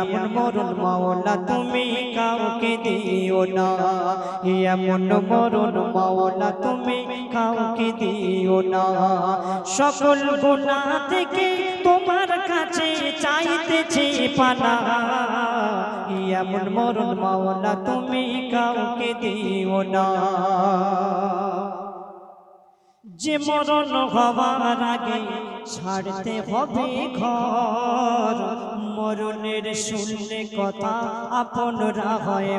এমন মরণ মাওলা, তুমি কাউকে দিও না। এমন মরণ মাওলা, তুমি কাউকে দিও না। সকল গুণা থেকে তোমার কাছে চাইতেছি পানা। এমন মরণ মাওলা, তুমি কাউকে দিও না। যে মরণ হওয়ার আগে ছাড়তে হবে ঘর। মরণের শুনলে কথা আপনরা হয়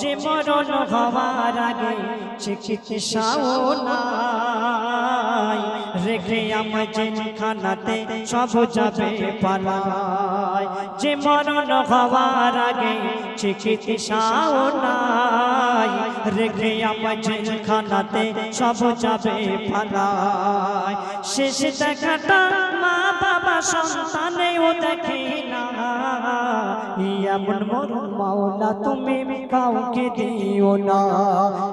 যে মরণ হওয়ার আগে চিকিৎসাও নাই। রেখে আমার জেলখানাতে সব যাবে পালায়। যে মরণ হওয়ার আগে চিকিৎসাও নাই। রেখে আমার জেলখানাতে সব যাবে পালায়। শেষ দেখাটা মা বাবা সন্তানেও এমন মরণ মাওলা, তুমি কাউকে দিও না।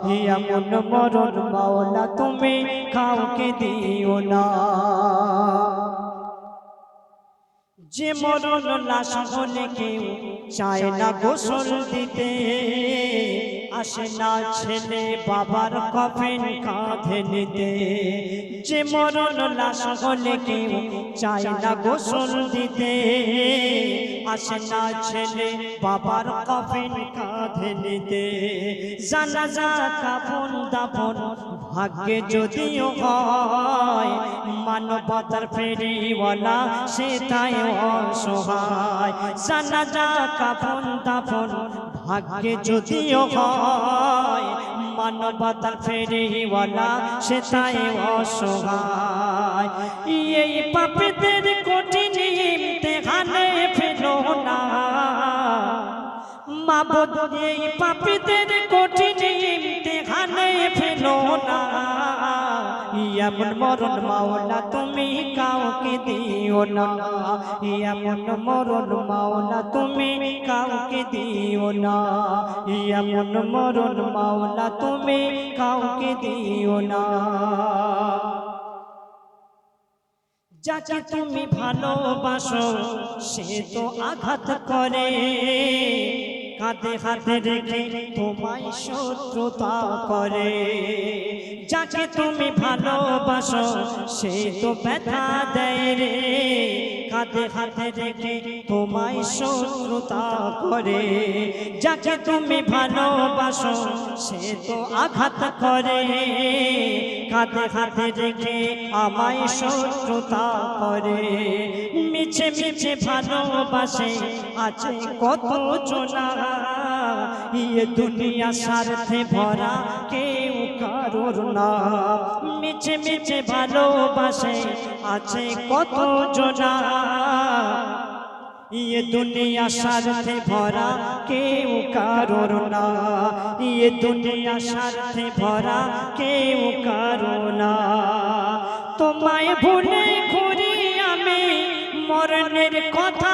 হে এমন মরণ মাওলা, তুমি কাউকে দিও না। যে মরণ লাশ হলে কেউ চায় না গোসল দিতে। আসে না ছেলে বাবার কফিন কাঁধে নিতে। যে মরণ লাশ হলে কেউ চায় না গোসল দিতে। আসে না ছেলে বাবার কফিন কাঁধে নিতে। জানা যা কাফন দাফন ভাগ্যে যদিও হয়, মানবতার ফেরিওয়ালা সে তাই অসহায়। জানা যা কাফন দাফন ভাগ্যে যদিও হয় মানবতার ফেরিওয়ালা সে তাই অসহায়। এই পাপীদের এই পাপীদের কঠিন ইমতেহানে ফেলো না এমন মরণ মাওলা, তুমি কাউকে দিও না। এমন মরণ মাওলা, তুমি কাউকে দিও না। এমন মরণ মাওলা, তুমি কাউকে দিও না। যাকে তুমি ভালোবাসো, সে তো আঘাত করে। কাঁধে হাতে রেখে তোমায় শত্রুতা করে। যাকে তুমি ভালোবাসো, সে তো ব্যথা দেয় রে। কাঁধে হাতে রেখে তোমায় শত্রুতা করে। যাকে তুমি ভালোবাসো, সে তো আঘাত করে। কাঁধে হাতে রেখে আমায় শত্রুতা করে। মিছে মিছে ভালোবাসে, আছে কত জনা ইয়ে দুনিয়া স্বার্থে ভরা কেউ কারোর না মিছে মিছে ভালোবাসে আছে কত জনা ইয়ে দুনিয়া স্বার্থে ভরা কেউ কারোর না ইয়ে দুনিয়া স্বার্থে ভরা কেউ কারও না তোমায় ভুলে ঘুরি আমি মরণের কথা